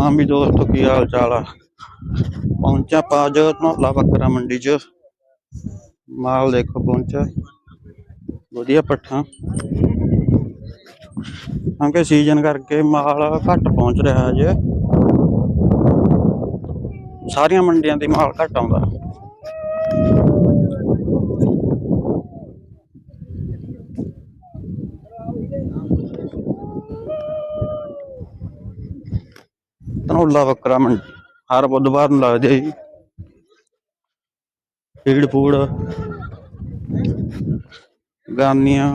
ਹਾਂ ਵੀ ਦੋਸਤੋ ਕੀ ਹਾਲ ਚਾਲ ਆ। ਪਹੁੰਚਾ ਪਾਜ ਨੌਲਾ ਬੱਕਰਾ ਮੰਡੀ ਚ। ਮਾਲ ਦੇਖੋ ਪਹੁੰਚਾ ਵਧੀਆ ਪੱਠਾ। ਕਿਉਂਕਿ ਸੀਜ਼ਨ ਕਰਕੇ ਮਾਲ ਘੱਟ ਪਹੁੰਚ ਰਿਹਾ ਜੇ ਸਾਰੀਆਂ ਮੰਡੀਆਂ ਤੇ ਮਾਲ ਘੱਟ ਆਉਂਦਾ। ਧਨੌਲਾ ਬੱਕਰਾ ਮੰਡੀ ਹਰ ਬੁੱਧਵਾਰ ਨੂੰ ਲੱਗਦੀ ਹੈ ਜੀ। ਫੀਡ ਫੂਡ ਗਾਨੀਆਂ,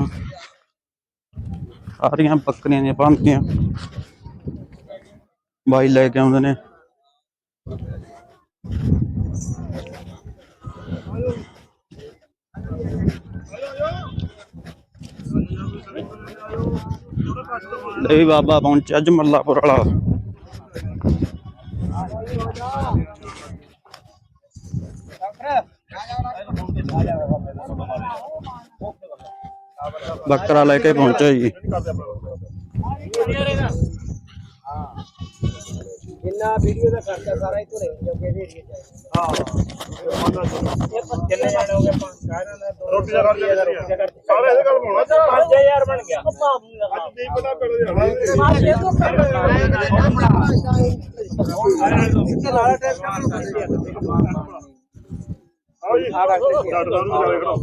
ਸਾਰੀਆਂ ਬੱਕਰੀਆਂ ਦੀਆਂ ਬੰਦੀਆਂ ਬਾਈ ਲੈ ਕੇ ਆਉਂਦੇ ਨੇ। ਲੈ ਵੀ ਬਾਬਾ ਪਹੁੰਚਿਆ ਅੱਜ ਵਾਲਾ। ਬੱਕਰਾ ਲੈ ਕੇ ਪਹੁੰਚਿਆ ਜੀ। ਜਿੰਨਾ ਵੀਡੀਓ ਦਾ ਖਰਚਾ ਸਾਰਾ ਹੀ ਧੁਰੇ ਜੋਗੇ ਦੇ ਏਰੀਏ ਚ ਹਾਂ ਕਿੰਨੇ ਜਾਣੇ ਹੋ ਗਏ ਆਪਾਂ ਸਾਰਿਆਂ ਦਾ ਦੋ ਰੋਟੀ ਦਾ ਖਰਚਾ ਕਿੰਨੀ ਆ? ਸਾਰੇ ਇਹਦੇ ਗੱਲ ਪਾਉਣਾ ਤੇ 5000 ਬਣ ਗਿਆ ਅੱਜ ਨਹੀਂ ਪਤਾ ਪਿੰਡ ਜਾਣਾ ਆਓ ਜੀ ਡਾਕਟਰ ਸਾਹਿਬ ਨੂੰ ਜਾਵੇ ਖੜੋ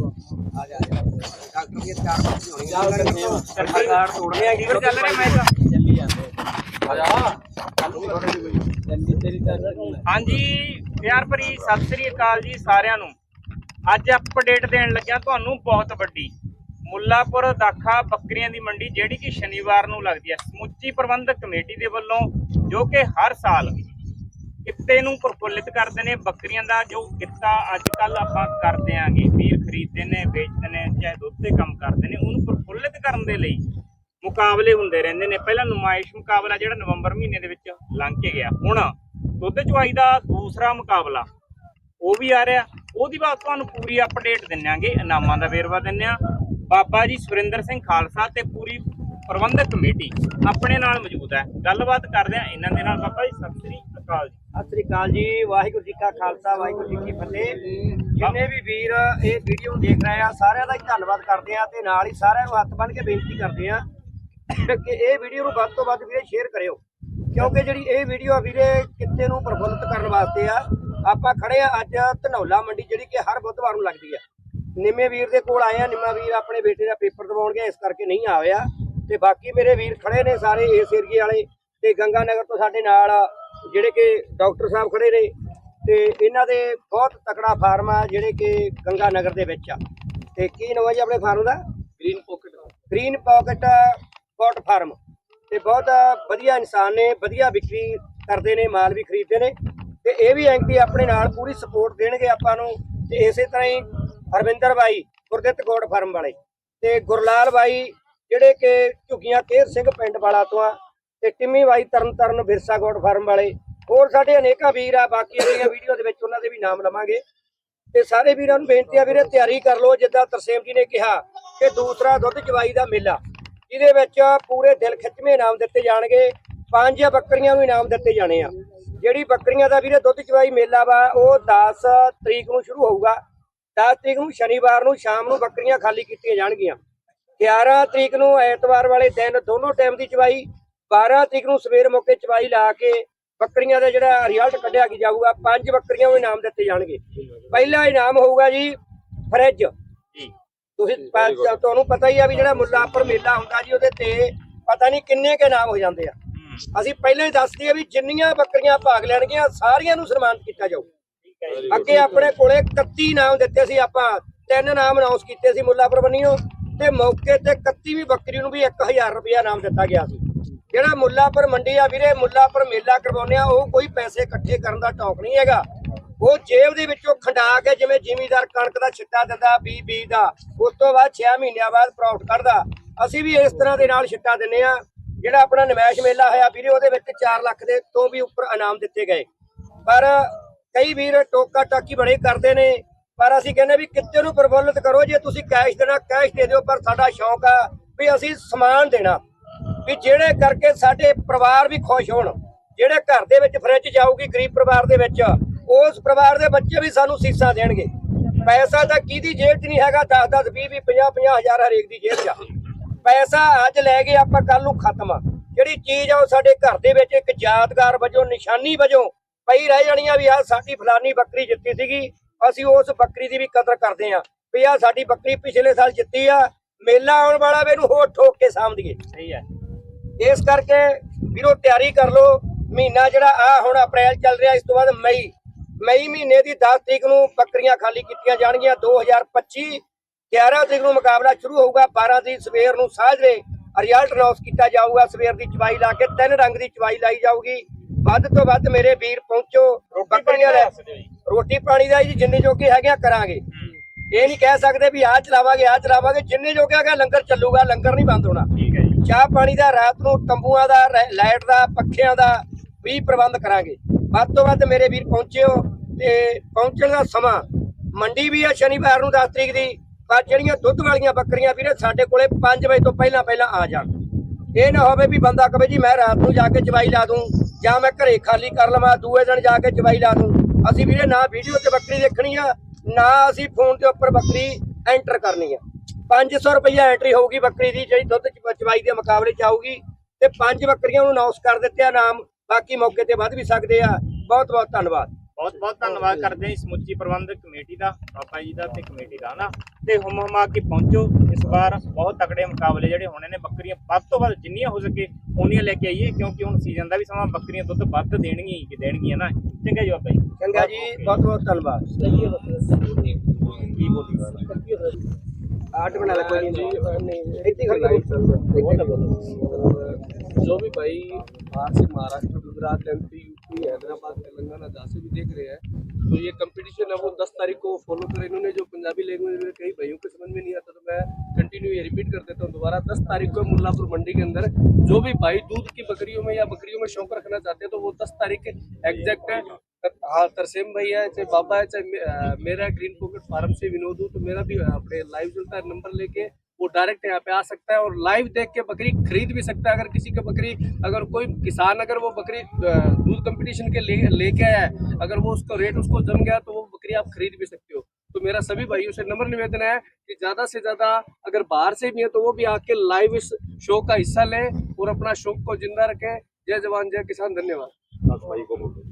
ਸਰਕਾਰ ਤੋੜਨੇ ਆ ਕੀ ਕਰ ਚੱਲ ਰਿਹਾ ਮੈਚ ਹਾਂਜੀ, ਪਿਆਰ ਭਰੀ ਸਤਿ ਸ੍ਰੀ ਅਕਾਲ ਜੀ ਸਾਰਿਆਂ ਨੂੰ। ਅੱਜ ਅਪਡੇਟ ਦੇਣ ਲੱਗਿਆ ਤੁਹਾਨੂੰ ਬਹੁਤ ਵੱਡੀ। ਮੁੱਲਾਪੁਰ ਦਾਖਾ ਬੱਕਰੀਆਂ ਦੀ ਮੰਡੀ, ਜਿਹੜੀ ਕਿ ਸ਼ਨੀਵਾਰ ਨੂੰ ਲੱਗਦੀ ਹੈ। ਸਮੁੱਚੀ ਪ੍ਰਬੰਧਕ ਕਮੇਟੀ ਦੇ ਵੱਲੋਂ, ਜੋ ਕਿ ਹਰ ਸਾਲ ਕਿੱਤੇ ਨੂੰ ਪ੍ਰਫੁੱਲਿਤ ਕਰਦੇ ਨੇ ਬੱਕਰੀਆਂ ਦਾ, ਜੋ ਕਿੱਤਾ ਅੱਜ ਕੱਲ ਆਪਾਂ ਕਰਦੇ ਆਂਗੇ ਵੀਰ ਖਰੀਦਦੇ ਨੇ, ਵੇਚਦੇ ਨੇ, ਚਾਹੇ ਦੁੱਧ ਤੇ ਕੰਮ ਕਰਦੇ ਨੇ, ਉਹਨੂੰ ਪ੍ਰਫੁੱਲਿਤ ਕਰਨ ਦੇ ਲਈ ਮੁਕਾਬਲੇ ਹੁੰਦੇ ਰਹਿੰਦੇ ਨੇ। ਪਹਿਲਾ ਨੁਮਾਇਸ਼ ਮੁਕਾਬਲਾ ਜਿਹੜਾ ਨਵੰਬਰ ਮਹੀਨੇ ਦੇ ਵਿੱਚ ਲੰਘ ਕੇ ਗਿਆ। ਹੁਣ ਦੁੱਧ ਚੁਆਈ ਦਾ ਦੂਸਰਾ ਮੁਕਾਬਲਾ, ਉਹ ਵੀ ਆ ਰਿਹਾ। ਉਹਦੀ ਬਾਅਦ ਤੁਹਾਨੂੰ ਪੂਰੀ ਅਪਡੇਟ ਦਿੰਨਾਂਗੇ ਇਨਾਮਾਂ ਦਾ ਵੇਰਵਾ ਦਿੰਨੇ ਬਾਬਾ ਜੀ ਸੁਰਿੰਦਰ ਸਿੰਘ ਖਾਲਸਾ ਤੇ ਪੂਰੀ ਪ੍ਰਬੰਧਕ ਕਮੇਟੀ ਆਪਣੇ ਨਾਲ ਮੌਜੂਦ ਹੈ। ਗੱਲਬਾਤ ਕਰਦੇ ਆ ਇਹਨਾਂ ਦੇ ਨਾਲ। ਬਾਬਾ ਜੀ, ਸਤਿ ਸ੍ਰੀ ਅਕਾਲ ਜੀ। ਸਤਿ ਸ੍ਰੀ ਅਕਾਲ ਜੀ। ਵਾਹਿਗੁਰੂ ਜੀ ਕਾ ਖਾਲਸਾ, ਵਾਹਿਗੁਰੂ ਜੀ ਕੀ ਫਤਿਹ। ਜਿੰਨੇ ਵੀ ਵੀਰ ਇਹ ਵੀਡੀਓ ਦੇਖ ਰਹੇ ਆ, ਸਾਰਿਆਂ ਦਾ ਹੀ ਧੰਨਵਾਦ ਕਰਦੇ ਆ ਤੇ ਨਾਲ ਹੀ ਸਾਰਿਆਂ ਨੂੰ ਹੱਥ ਬੰਨ੍ਹ ਕੇ ਬੇਨਤੀ ਕਰਦੇ ਆ ਕਿ ਇਹ ਵੀਡੀਓ ਨੂੰ ਵੱਧ ਤੋਂ ਵੱਧ ਵੀਰੇ ਸ਼ੇਅਰ ਕਰਿਓ। ਕਿਉਂਕਿ ਜਿਹੜੀ ਇਹ ਵੀਡੀਓ ਆ ਵੀਰੇ ਕਿੱਤੇ ਨੂੰ ਪ੍ਰਫੁੱਲਤ ਕਰਨ ਵਾਸਤੇ ਆ। ਆਪਾਂ ਖੜੇ ਆ ਅੱਜ ਧਨੌਲਾ ਮੰਡੀ ਜਿਹੜੀ ਕਿ ਹਰ ਬੁੱਧਵਾਰ ਨੂੰ ਲੱਗਦੀ ਆ। ਨਿੰਮੇ ਵੀਰ ਦੇ ਕੋਲ ਆਏ ਆ। ਨਿੰਮਾ ਵੀਰ ਆਪਣੇ ਬੇਟੇ ਦਾ ਪੇਪਰ ਦਿਵਾਉਣ ਗਿਆ ਇਸ ਕਰਕੇ ਨਹੀਂ ਆਇਆ। ਤੇ ਬਾਕੀ ਮੇਰੇ ਵੀਰ ਖੜੇ ਨੇ ਸਾਰੇ ਇਸ ਏਰੀਏ ਵਾਲੇ। ਤੇ ਗੰਗਾ ਨਗਰ ਤੋਂ ਸਾਡੇ ਨਾਲ ਜਿਹੜੇ ਕਿ ਡਾਕਟਰ ਸਾਹਿਬ ਖੜੇ ਨੇ। ਤੇ ਇਹਨਾਂ ਦੇ ਬਹੁਤ ਤਕੜਾ ਫਾਰਮ ਆ ਜਿਹੜੇ ਕਿ ਗੰਗਾ ਨਗਰ ਦੇ ਵਿੱਚ ਆ। ਤੇ ਕੀ ਨਾਮ ਹੈ ਜੀ ਆਪਣੇ ਫਾਰਮ ਦਾ? Green pocket. ਗ੍ਰੀਨ ਪੋਕਟ ਪੋਟ ਫਾਰਮ ਤੇ ਬਹੁਤ ਵਧੀਆ ਇਨਸਾਨ ਨੇ, ਵਧੀਆ ਵਿਕਰੀ ਕਰਦੇ ਨੇ, ਮਾਲ ਵੀ ਖਰੀਦਦੇ ਨੇ। ਤੇ ਇਹ ਵੀ ਐਂਕੀ ਆਪਣੇ ਨਾਲ ਪੂਰੀ ਸਪੋਰਟ ਦੇਣਗੇ ਆਪਾਂ ਨੂੰ। ਤੇ ਇਸੇ ਤਰ੍ਹਾਂ ਹੀ ਹਰਵਿੰਦਰ ਬਾਈ, ਗੁਰਦਿੱਤ ਕੋਟ ਫਾਰਮ ਵਾਲੇ। ਤੇ ਗੁਰਲਾਲ ਬਾਈ, ਜਿਹੜੇ ਕਿ ਝੁੱਗੀਆਂ ਕੇਰ ਸਿੰਘ ਪਿੰਡ ਵਾਲਾ ਤੋਂ ਆ, ਤੇ ਟਿੰਮੀ ਬਾਈ ਤਰਨ ਤਰਨ ਬਿਰਸਾ ਕੋਟ ਫਾਰਮ ਵਾਲੇ। ਹੋਰ ਸਾਡੇ ਅਨੇਕਾਂ ਵੀਰ ਆ, ਬਾਕੀ ਅਗਲੀਆਂ ਵੀਡੀਓ ਦੇ ਵਿੱਚ ਉਹਨਾਂ ਦੇ ਵੀ ਨਾਮ ਲਵਾਂਗੇ। ਤੇ ਸਾਰੇ ਵੀਰਾਂ ਨੂੰ ਬੇਨਤੀ ਆ ਵੀਰੇ, ਤਿਆਰੀ ਕਰ ਲਓ, ਜਿੱਦਾਂ ਤਰਸੇਮ ਜੀ ਨੇ ਕਿਹਾ ਕਿ ਦੂਸਰਾ ਦੁੱਧ ਜਵਾਈ ਦਾ ਮੇਲਾ। ਜਿਹਦੇ ਵਿੱਚ ਪੂਰੇ ਦਿਲ ਖਿੱਚਵੇਂ ਇਨਾਮ ਦਿੱਤੇ ਜਾਣਗੇ। ਪੰਜ ਬੱਕਰੀਆਂ ਨੂੰ ਇਨਾਮ ਦਿੱਤੇ ਜਾਣੇ ਆ। ਜਿਹੜੀ ਬੱਕਰੀਆਂ ਦਾ ਵੀਰੇ ਦੁੱਧ ਚਵਾਈ ਮੇਲਾ ਵਾ, ਉਹ 10 ਤਰੀਕ ਨੂੰ ਸ਼ੁਰੂ ਹੋਊਗਾ। 10 ਤਰੀਕ ਨੂੰ ਸ਼ਨੀਵਾਰ ਨੂੰ ਸ਼ਾਮ ਨੂੰ ਬੱਕਰੀਆਂ ਖਾਲੀ ਕੀਤੀਆਂ ਜਾਣਗੀਆਂ। 11 ਤਰੀਕ ਨੂੰ ਐਤਵਾਰ ਵਾਲੇ ਦਿਨ ਦੋਨੋਂ ਟਾਈਮ ਦੀ ਚਵਾਈ 12 ਤਰੀਕ ਨੂੰ ਸਵੇਰ ਮੌਕੇ ਚਵਾਈ ਲਾ ਕੇ ਬੱਕਰੀਆਂ ਦਾ ਜਿਹੜਾ ਰਿਜ਼ਲਟ ਕੱਢਿਆ ਕੀ ਜਾਊਗਾ, ਪੰਜ ਬੱਕਰੀਆਂ ਨੂੰ ਇਨਾਮ ਦਿੱਤੇ ਜਾਣਗੇ। ਪਹਿਲਾ ਇਨਾਮ ਹੋਊਗਾ ਜੀ ਫਰਿੱਜ। ਜੀ। ਤੁਸੀਂ ਪ- ਤੁਹਾਨੂੰ ਪਤਾ ਹੀ ਆ ਵੀ ਜਿਹੜਾ ਮੁੱਲਾਪੁਰ ਮੇਲਾ ਹੁੰਦਾ ਜੀ ਉਹਦੇ ਤੇ ਪਤਾ ਨਹੀਂ ਕਿੰਨੇ ਕੇ ਨਾਮ ਹੋ ਜਾਂਦੇ ਆ। ਅਸੀਂ ਪਹਿਲਾਂ ਹੀ ਦੱਸ ਦਈਏ ਵੀ ਜਿੰਨੀਆਂ ਬੱਕਰੀਆਂ ਭਾਗ ਲੈਣਗੀਆਂ ਸਾਰੀਆਂ ਨੂੰ ਸਨਮਾਨਿਤ ਕੀਤਾ ਜਾਊ। ਅੱਗੇ ਆਪਣੇ ਕੋਲੇ 31 ਨਾਮ ਦਿੱਤੇ ਸੀ ਆਪਾਂ ਤਿੰਨ ਨਾਮ ਅਨਾਉਂਸ ਕੀਤੇ ਸੀ ਮੁੱਲਾਪੁਰ ਬੰਨੀਓ ਤੇ ਮੌਕੇ ਤੇ 31ਵੀਂ ਬੱਕਰੀ ਨੂੰ ਵੀ 1000 ਰੁਪਇਆ ਨਾਮ ਦਿੱਤਾ ਗਿਆ ਸੀ। ਜਿਹੜਾ ਮੁੱਲਾਪੁਰ ਮੰਡੀ ਆ ਵੀਰੇ ਮੁੱਲਾਪੁਰ ਮੇਲਾ ਕਰਵਾਉਂਦੇ ਆ ਉਹ ਕੋਈ ਪੈਸੇ ਇਕੱਠੇ ਕਰਨ ਦਾ ਟੌਕ ਨਹੀਂ ਹੈਗਾ। ਉਹ ਜੇਬ ਦੇ ਵਿੱਚੋਂ ਖੰਡਾ ਕੇ ਜਿਵੇਂ ਜ਼ਿਮੀਦਾਰ ਕਣਕ ਦਾ ਛਿੱਟਾ ਦਿੰਦਾ ਬੀ ਬੀ ਦਾ, ਉਸ ਤੋਂ ਬਾਅਦ 6 ਮਹੀਨਿਆਂ ਬਾਅਦ ਪ੍ਰੋਫਿਟ ਕੱਢਦਾ। ਅਸੀਂ ਵੀ ਇਸ ਤਰ੍ਹਾਂ ਦੇ ਨਾਲ ਛਿੱਟਾ ਦਿੰਨੇ ਆ ਜਿਹੜਾ ਆਪਣਾ ਨਮੈਸ਼ ਮੇਲਾ ਹੋਇਆ ਵੀਰੇ, ਉਹਦੇ ਵਿੱਚ 4 ਲੱਖ ਦੇ ਤੋਂ ਵੀ ਉੱਪਰ ਇਨਾਮ ਦਿੱਤੇ ਗਏ। ਪਰ ਕਈ ਵੀਰ ਟੋਕਾ ਟਾਕੀ ਬੜੇ ਕਰਦੇ ਨੇ, ਪਰ ਅਸੀਂ ਕਹਿੰਦੇ ਵੀ ਕਿੱਤੇ ਨੂੰ ਪ੍ਰਫੁੱਲਤ ਕਰੋ, ਜੇ ਤੁਸੀਂ ਕੈਸ਼ ਦੇਣਾ, ਕੈਸ਼ ਦੇ ਦਿਓ, ਪਰ ਸਾਡਾ ਸ਼ੌਂਕ ਆ ਵੀ ਅਸੀਂ ਸਮਾਨ ਦੇਣਾ। ਵੀ ਜਿਹੜੇ ਕਰਕੇ ਸਾਡੇ ਪਰਿਵਾਰ ਵੀ ਖੁਸ਼ ਹੋਣ, ਜਿਹੜੇ ਘਰ ਦੇ ਵਿੱਚ ਫਰਿੱਜ ਜਾਊਗੀ, ਗਰੀਬ ਪਰਿਵਾਰ ਦੇ ਵਿੱਚ ਉਸ ਪਰਿਵਾਰ ਦੇ ਬੱਚੇ ਵੀ ਸਾਨੂੰ ਸੀਸਾਂ ਦੇਣਗੇ। ਪੈਸਾ ਤਾਂ ਕਿਹਦੀ ਜੇਬ 'ਚ ਨਹੀਂ ਹੈਗਾ? 10 10 20 20 50 50 ਹਜ਼ਾਰ ਹਰੇਕ ਦੀ ਜੇਬ 'ਚ ਆ। ਪੈਸਾ ਅੱਜ ਲੈ ਗਏ ਆਪਾਂ ਕੱਲ ਨੂੰ ਖਤਮ ਆ। ਜਿਹੜੀ ਚੀਜ਼ ਆ ਉਹ ਸਾਡੇ ਘਰ ਦੇ ਵਿੱਚ ਇੱਕ ਯਾਦਗਾਰ ਵਜੋਂ ਨਿਸ਼ਾਨੀ ਵਜੋਂ ਪਈ ਰਹਿ ਜਾਣੀ ਆ ਵੀ ਆ ਸਾਡੀ ਫਲਾਨੀ ਬੱਕਰੀ ਜਿੱਤੀ ਸੀਗੀ। ਅਸੀਂ ਉਸ ਬੱਕਰੀ ਦੀ ਵੀ ਕਦਰ ਕਰਦੇ ਆ ਵੀ ਆ ਸਾਡੀ ਬੱਕਰੀ ਪਿਛਲੇ ਸਾਲ ਜਿੱਤੀ ਆ। ਮੇਲਾ ਆਉਣ ਵਾਲਾ ਵੇ ਇਹਨੂੰ ਹੋਰ ਠੋਕ ਕੇ ਸਾਂਭਦੀਏ ਸਹੀ ਹੈ ਇਸ ਕਰਕੇ ਵੀਰੋ ਤਿਆਰੀ ਕਰ ਲਓ। ਮਹੀਨਾ ਜਿਹੜਾ ਆ ਹੁਣ ਅਪ੍ਰੈਲ ਚੱਲ ਰਿਹਾ ਇਸ ਤੋਂ ਬਾਅਦ ਮਈ ਮਈ ਮਹੀਨੇ ਦੀ 10 ਤਰੀਕ ਨੂੰ ਬੱਕਰੀਆਂ ਖਾਲੀ ਕੀਤੀਆਂ ਜਾਣਗੀਆਂ। 2025 11 ਤਰੀਕ ਨੂੰ ਮੁਕਾਬਲਾ ਸ਼ੁਰੂ ਹੋਊਗਾ। 12 ਦੀ ਸਵੇਰ ਨੂੰ ਸਾਜਰੇ ਰਿਜ਼ਲਟ ਅਨਾਉਂਸ ਕੀਤਾ ਜਾਊਗਾ। ਸਵੇਰ ਦੀ ਚਵਾਈ ਲਾ ਕੇ ਤਿੰਨ ਰੰਗ ਦੀ ਚਵਾਈ ਲਾਈ ਜਾਊਗੀ। ਵੱਧ ਤੋਂ ਵੱਧ ਮੇਰੇ ਵੀਰ ਪਹੁੰਚੋ। ਬੱਕਰੀਆਂ ਲੈ ਰੋਟੀ ਪਾਣੀ ਦਾ ਜੀ ਜਿੰਨੇ ਜੋਗੇ ਹੈਗੇ ਕਰਾਂਗੇ। ਇਹ ਨਹੀਂ ਕਹਿ ਸਕਦੇ ਵੀ ਆਹ ਚਲਾਵਾਂਗੇ ਆਹ ਚਲਾਵਾਂਗੇ। ਜਿੰਨੇ ਜੋਗੇ ਹੈਗਾ ਲੰਗਰ ਚੱਲੂਗਾ ਲੰਗਰ ਨਹੀਂ ਬੰਦ ਹੋਣਾ। ਚਾਹ ਪਾਣੀ ਦਾ ਰਾਤ ਨੂੰ ਤੰਬੂਆਂ ਦਾ ਲਾਈਟ ਦਾ ਪੱਖਿਆਂ ਦਾ ਵੀ ਪ੍ਰਬੰਧ ਕਰਾਂਗੇ। ਵੱਧ ਤੋਂ ਵੱਧ ਮੇਰੇ ਵੀਰ ਪਹੁੰਚਿਓ ਤੇ ਪਹੁੰਚਣ ਦਾ ਸਮਾਂ ਮੰਡੀ ਵੀ ਆ ਸ਼ਨੀਵਾਰ ਨੂੰ 10 ਤਰੀਕ ਦੀ, ਪਰ ਜਿਹੜੀਆਂ ਦੁੱਧ ਵਾਲੀਆਂ ਬੱਕਰੀਆਂ ਵੀਰੇ ਸਾਡੇ ਕੋਲੇ 5 ਵਜੇ ਤੋਂ ਪਹਿਲਾਂ ਪਹਿਲਾਂ ਆ ਜਾਣ। ਇਹ ਨਾ ਹੋਵੇ ਵੀ ਬੰਦਾ ਕਵੇ ਜੀ ਮੈਂ ਰਾਤ ਨੂੰ ਜਾ ਕੇ ਚਵਾਈ ਲਾ ਦੂੰ ਜਾਂ ਮੈਂ ਘਰੇ ਖਾਲੀ ਕਰ ਲਵਾਂ, ਦੂਏ ਦਿਨ ਜਾ ਕੇ ਚਵਾਈ ਲਾ ਦੂੰ। ਅਸੀਂ ਵੀਰੇ ਨਾ ਵੀਡੀਓ ਤੇ ਬੱਕਰੀ ਦੇਖਣੀ ਆ, ਨਾ ਅਸੀਂ ਫੋਨ ਦੇ ਉੱਪਰ ਬੱਕਰੀ ਐਂਟਰ ਕਰਨੀ ਆ। 500 ਰੁਪਈਆ ਐਂਟਰੀ ਹੋਊਗੀ ਬੱਕਰੀ ਦੀ, ਜਿਹੜੀ ਦੁੱਧ ਚਵਾਈ ਦੇ ਮੁਕਾਬਲੇ ਚ ਆਊਗੀ ਤੇ ਪੰਜ ਬੱਕਰੀਆਂ ਨੂੰ ਅਨਾਉਂਸ ਕਰ ਦਿੱਤੇ ਆ ਨਾਮ। ਬਾਕੀ ਮੌਕੇ ਤੇ ਵੱਧ ਵੀ ਸਕਦੇ ਆ। ਬਹੁਤ ਬਹੁਤ ਧੰਨਵਾਦ। ਬਹੁਤ ਬਹੁਤ ਧੰਨਵਾਦ ਕਰਦੇ ਹਾਂ ਜੀ ਸਮੁੱਚੀ ਪ੍ਰਬੰਧਕ ਕਮੇਟੀ ਦਾ ਬਾਬਾ ਜੀ ਦਾ ਤੇ ਕਮੇਟੀ ਦਾ ਨਾ। ਤੇ ਹੁਮ ਹੁਮਾ ਕੇ ਪਹੁੰਚੋ। ਇਸ ਵਾਰ ਬਹੁਤ ਤਕੜੇ ਮੁਕਾਬਲੇ ਜਿਹੜੇ ਹੋਣੇ ਨੇ ਬੱਕਰੀਆਂ ਵੱਧ ਤੋਂ ਵੱਧ ਜਿੰਨੀਆਂ ਹੋ ਸਕੇ ਉਨੀਆਂ ਲੈ ਕੇ ਆਈਏ ਕਿਉਂਕਿ ਹੁਣ ਸੀਜ਼ਨ ਦਾ ਵੀ ਸਮਾਂ ਬੱਕਰੀਆਂ ਦੁੱਧ ਵੱਧ ਦੇਣਗੀਆਂ ਹੀ ਕਿ ਦੇਣਗੀਆਂ ਨਾ। ਚੰਗਾ ਜੀ ਬਾਬਾ ਜੀ। ਚੰਗਾ ਜੀ ਬਹੁਤ ਬਹੁਤ ਧੰਨਵਾਦ। ਕੀ ਬੋਲੀ ਆਟ ਬਣਾ ਲੈ ਕੋਈ ਨਹੀਂ। ਇੱਥੇ ਖੜੀ जो भी भाई बाहर से महाराष्ट्र, गुजरात एमपी यूपी हैदराबाद, तेलंगाना, जहाँ से भी देख रहे हैं तो ये कंपटीशन है वो दस तारीख को फॉलो कर इन्होंने जो पंजाबी लैंग्वेज में कई भाइयों को समझ में नहीं आता तो मैं कंटिन्यू ये रिपीट कर देता हूँ दोबारा। दस तारीख को मुल्लापुर मंडी के अंदर जो भी भाई दूध की बकरियों में या बकरियों में शौक रखना चाहते हैं तो वो दस तारीख एग्जैक्ट है। हाँ तरसेम भाई है, चाहे बाबा है, चाहे मेरा ग्रीन पॉकेट फार्म से विनोद हूँ तो मेरा भी अपने लाइव चलता है नंबर लेके। वो डायरेक्ट यहाँ पे आ सकता है और लाइव देख के बकरी खरीद भी सकता है अगर किसी का बकरी, अगर कोई किसान अगर वो बकरी दूध कंपटीशन के ले लेके आया है, अगर वो उसका रेट उसको जम गया तो वो बकरी आप खरीद भी सकते हो। तो मेरा सभी भाइयों से नम्र निवेदन है कि ज़्यादा से ज़्यादा अगर बाहर से भी है तो वो भी आके लाइव इस शो का हिस्सा लें और अपना शौक को ज़िंदा रखें। जय जवान, जय किसान, धन्यवाद।